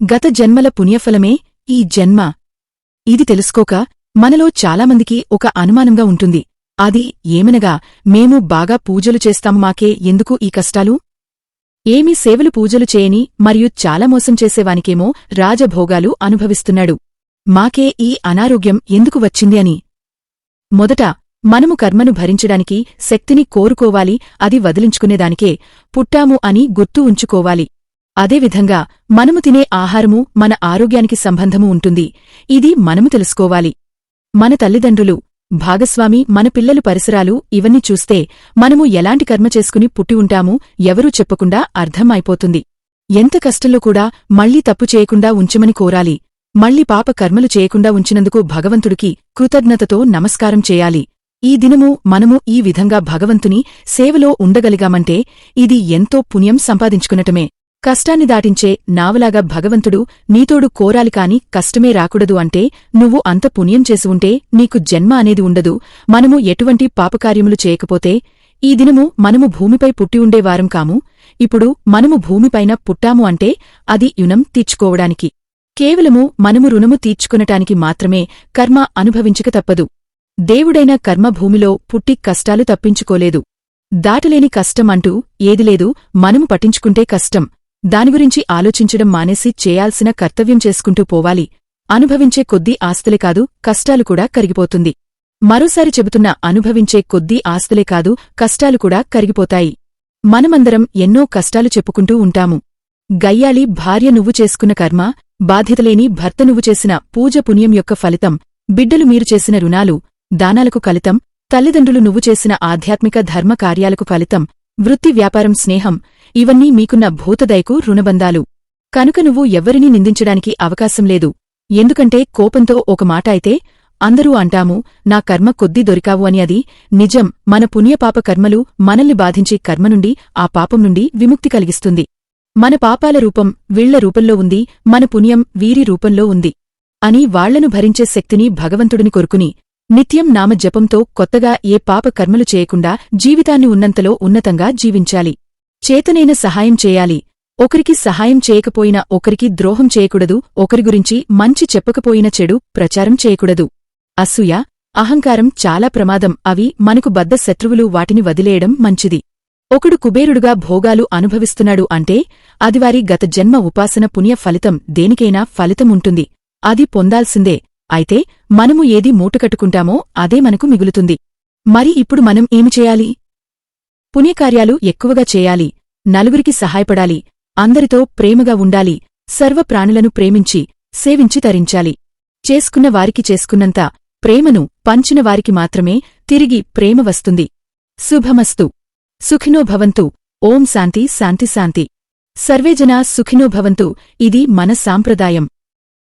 గత జన్మల పుణ్యఫలమే ఈ జన్మ. ఇది తెలుసుకోక మనలో చాలామందికి ఒక అనుమానంగా ఉంటుంది. అది ఏమనగా మేము బాగా పూజలు చేస్తాము మాకే ఎందుకు ఈ కష్టాలు? ఏమీ సేవలు పూజలు చేయని మరియు చాలా మోసం చేసేవానికేమో రాజభోగాలు అనుభవిస్తున్నాడు. మాకే ఈ అనారోగ్యం ఎందుకు వచ్చింది అని. మొదట మనము కర్మను భరించడానికి శక్తిని కోరుకోవాలి అది వదిలించుకునేదానికే పుట్టాము అని గుర్తు ఉంచుకోవాలి. అదేవిధంగా మనము తినే ఆహారము మన ఆరోగ్యానికి సంబంధము ఉంటుంది. ఇది మనము తెలుసుకోవాలి. మన తల్లిదండ్రులు భాగస్వామి మన పిల్లలు పరిసరాలు ఇవన్నీ చూస్తే మనము ఎలాంటి కర్మ చేసుకుని పుట్టి ఉంటామూ ఎవరూ చెప్పకుండా అర్థం అయిపోతుంది ఎంత కష్టంలో కూడా మళ్ళీ తప్పు చేయకుండా ఉంచమని కోరాలి. మళ్ళీ పాప కర్మలు చేయకుండా ఉంచినందుకు భగవంతుడికి కృతజ్ఞతతో నమస్కారం చేయాలి. ఈ దినము మనము ఈ విధంగా భగవంతుని సేవలో ఉండగలిగామంటే ఇది ఎంతో పుణ్యం సంపాదించుకునటమే కష్టాన్ని దాటించే నావలాగా భగవంతుడు నీతోడు కోరాలి కాని కష్టమే రాకూడదు అంటే నువ్వు అంత పుణ్యం చేసి ఉంటే నీకు జన్మ అనేది ఉండదు. మనము ఎటువంటి పాపకార్యములు చేయకపోతే ఈ దినము మనము భూమిపై పుట్టి ఉండేవారం కాము. ఇప్పుడు మనము భూమిపైన పుట్టాము అంటే అది యునం తీర్చుకోవడానికి. కేవలము మనము రుణము తీర్చుకునటానికి మాత్రమే కర్మ అనుభవించక తప్పదు. దేవుడైన కర్మ భూమిలో పుట్టి కష్టాలు తప్పించుకోలేదు. దాటలేని కష్టం అంటూ ఏదిలేదు మనము పట్టించుకుంటే కష్టం. దాని గురించి ఆలోచించడం మానేసి చేయాల్సిన కర్తవ్యం చేసుకుంటూ పోవాలి. అనుభవించే కొద్దీ ఆస్తులే కాదు కష్టాలు కూడా కరిగిపోతుంది. మరోసారి చెబుతున్న అనుభవించే కొద్దీ ఆస్తులే కాదు కష్టాలు కూడా కరిగిపోతాయి. మనమందరం ఎన్నో కష్టాలు చెప్పుకుంటూ ఉంటాము. గయ్యాలి భార్య నువ్వు చేసుకున్న కర్మ బాధ్యతలేని భర్త నువ్వు చేసిన పూజ పుణ్యం యొక్క ఫలితం బిడ్డలు మీరు చేసిన రుణాలు దానాలకు ఫలితం తల్లిదండ్రులు నువ్వు చేసిన ఆధ్యాత్మిక ధర్మ కార్యాలకు ఫలితం వృత్తి వ్యాపారం స్నేహం ఇవన్నీ మీకున్న భూతదయకు రుణబంధాలు. కనుక నువ్వు ఎవ్వరినీ నిందించడానికి అవకాశం లేదు. ఎందుకంటే కోపంతో ఒక మాట అయితే అందరూ అంటాము నా కర్మ కొద్దీ దొరికావు అని అది నిజం. మన పుణ్యపాప కర్మలు మనల్ని బాధించే కర్మ నుండి ఆ పాపం నుండి విముక్తి కలిగిస్తుంది. మన పాపాల రూపం వీళ్ళ రూపంలో ఉంది మన పుణ్యం వీరి రూపంలో ఉంది. అని వాళ్ళను భరించే శక్తిని భగవంతుడిని కొరుకుని నిత్యం నామ జపంతో కొత్తగా ఏ పాప కర్మలు చేయకుండా జీవితాన్ని ఉన్నంతలో ఉన్నతంగా జీవించాలి. చేతనైన సహాయం చేయాలి. ఒకరికి సహాయం చేయకపోయినా ఒకరికి ద్రోహం చేయకూడదు. ఒకరి గురించి మంచి చెప్పకపోయిన చెడు ప్రచారం చేయకూడదు. అసూయ అహంకారం చాలా ప్రమాదం. అవి మనకు బద్ద శత్రువులు వాటిని వదిలేయడం మంచిది. ఒకడు కుబేరుడుగా భోగాలు అనుభవిస్తున్నాడు అంటే అది వారి గత జన్మ ఉపాసన పుణ్య ఫలితం దేనికైనా ఫలితముంటుంది. అది పొందాల్సిందే. అయితే మనము ఏది మూటకట్టుకుంటామో అదే మనకు మిగులుతుంది. మరి ఇప్పుడు మనం ఏమి చేయాలి? పుణ్యకార్యాలు ఎక్కువగా చేయాలి నలుగురికి సహాయపడాలి అందరితో ప్రేమగా ఉండాలి సర్వ ప్రాణులను ప్రేమించి సేవించి తరించాలి. చేసుకున్న వారికి చేసుకున్నంత ప్రేమను పంచిన వారికి మాత్రమే తిరిగి ప్రేమ వస్తుంది. శుభమస్తు. సుఖినో భవంతు. ఓం శాంతి శాంతి శాంతి. సర్వేజనా సుఖినో భవంతు. ఇది మన సాంప్రదాయం.